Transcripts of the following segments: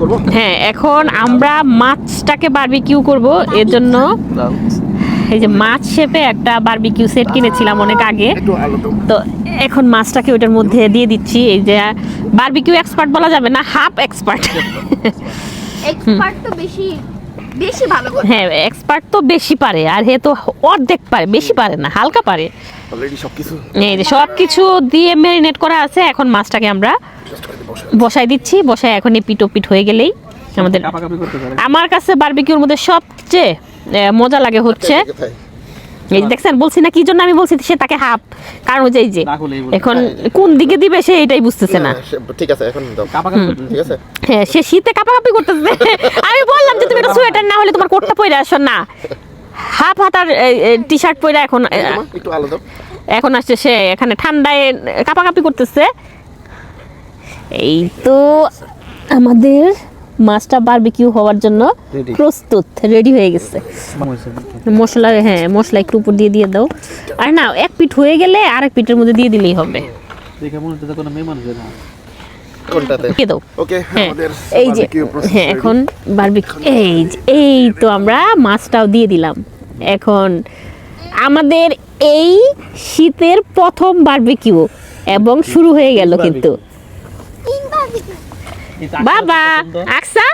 করব? হ্যাঁ এখন আমরা মাছটাকে বারবিকিউ করব। এর জন্য এই যে মাছ শেপে একটা বারবিকিউ সেট কিনেছিলাম অনেক আগে। তো। এখন মাছটাকে ওইটার মধ্যে দিয়ে দিচ্ছি। এই যে বারবিকিউ এক্সপার্ট বলা যাবে না হাফ এক্সপার্ট এক্সপার্ট তো বেশি বেশি ভালো করে। হ্যাঁ এক্সপার্ট তো বেশি পারে আর হে তো অর্ধেক পারে বেশি পারে না হালকা পারে। অলরেডি সব কিছু এই যে সব কিছু দিয়ে ম্যারিনেট করা আছে এখন মাছটাকে আমরা বসাই দিচ্ছি বসাই এখন এই পিটো পিট হয়ে গেলেই আমাদের কাপাকাপি করতে পারে। আমার কাছে বারবিকিউর মধ্যে সবচেয়ে মজা লাগে হচ্ছে এই যে দেখছেন বলছি না কি জন্য আমি বলছি সে তাকে হাফ। কারণ হচ্ছে এই যে না হলেই বলবে। এখন কোন দিকে দিবে সে এটাই বুঝতেছে না। ঠিক আছে এখন দাও। কাপাকাপি করতে ঠিক আছে? হ্যাঁ সে শীতে কাপাকাপি করতেছে। আমি বললাম যে তুমি একটা সোয়েটার না হলে তোমার কোটটা পরে আসো না। হাফ হাতার টি শার্ট পরে এখন একটু আলো দাও। এখন আসছে সে এখানে ঠান্ডায় কাপাকাপি করতেছে। এই তো আমাদের মাছটা বারবিকিউ হওয়ার জন্য প্রস্তুত রেডি হয়ে গেছে। মশলা হ্যাঁ মশলা একটু উপর দিয়ে দিয়ে দাও। আর না এক পিঠ হয়ে গেলে আর এক পিঠের মধ্যে দিয়ে দিলেই হবে। মনে হ্যাঁ এই যে হ্যাঁ এখন বারবিকিউ এই যে এই তো আমরা মাছটাও দিয়ে দিলাম। এখন আমাদের এই শীতের প্রথম বারবিকিউ এবং শুরু হয়ে গেল কিন্তু। বাবা আকসা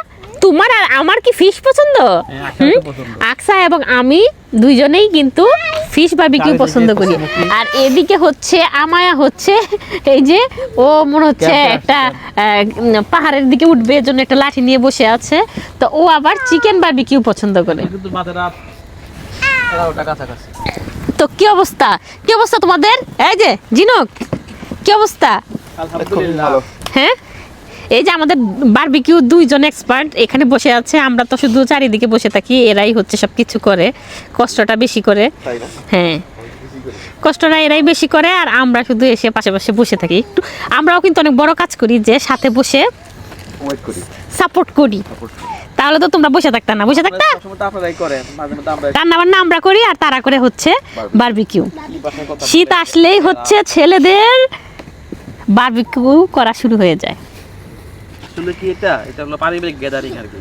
তোমার আর আমার কি ফিশ পছন্দ? হ্যাঁ? পছন্দ। আকসা এবং আমি দুইজনেই কিন্তু ফিশ বারবিকিউ পছন্দ করি। আর এদিকে হচ্ছে আমায়া হচ্ছে এই যে ও মনে হচ্ছে একটা পাহাড়ের দিকে উঠবে এর জন্য একটা লাঠি নিয়ে বসে আছে। তো ও আবার চিকেন বারবিকিউ পছন্দ করে। তো কি অবস্থা? কি অবস্থা তোমাদের? এই যে জিনক কি অবস্থা? হ্যাঁ? এই যে আমাদের বারবিকিউ দুইজন এক্সপার্ট এখানে বসে আছে আমরা তো শুধু চারিদিকে বসে থাকি এরাই হচ্ছে সব কিছু করে কষ্টটা বেশি করে। হ্যাঁ। কষ্টটা এরাই বেশি করে আর আমরা শুধু এসে পাশে পাশে বসে থাকি। একটু আমরাও কিন্তু অনেক বড় কাজ করি যে সাথে বসে সাপোর্ট করি। তাহলে তো তোমরা বসে থাকতা না। বসে থাকতা? রান্না বান্না আমরা করি আর তারা করে হচ্ছে বারবিকিউ শীত আসলেই হচ্ছে ছেলেদের বারবিকিউ করা শুরু হয়ে যায়। আসলে কি এটা? এটা হলো পারিবারিক গ্যাদারিং আর কি।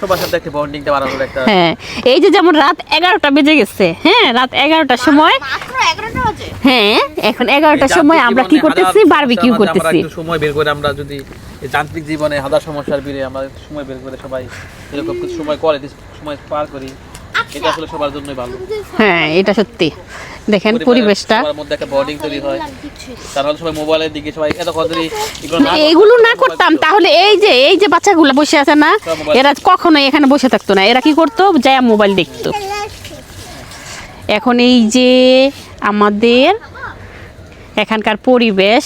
সবার সাথে একটা বন্ডিংটা বাড়ানোর একটা হ্যাঁ এই যে যেমন রাত এগারোটা বেজে গেছে হ্যাঁ রাত এগারোটার সময় মাত্র এগারোটা বাজে? হ্যাঁ এখন এগারোটার সময় আমরা কি করতেছি? বারবিকিউ করতেছি। সময় বের করে আমরা যদি যান্ত্রিক জীবনে হাজার সমস্যার বিরে আমরা সময় বের করে সবাই এরকম কিছু সময় কোয়ালিটি সময় পার করি। এটা আসলে সবার জন্যই ভালো। হ্যাঁ এটা সত্যি। দেখেন পরিবেশটা। সবার মধ্যে একটা তৈরি হয়। তাহলে সবাই মোবাইলের দিকে সবাই এত এগুলো না এইগুলো না করতাম তাহলে এই যে এই যে বাচ্চাগুলো বসে আছে না এরা কখনোই এখানে বসে থাকতো না। এরা কি করতো? যায় মোবাইল দেখতো। এখন এই যে আমাদের এখানকার পরিবেশ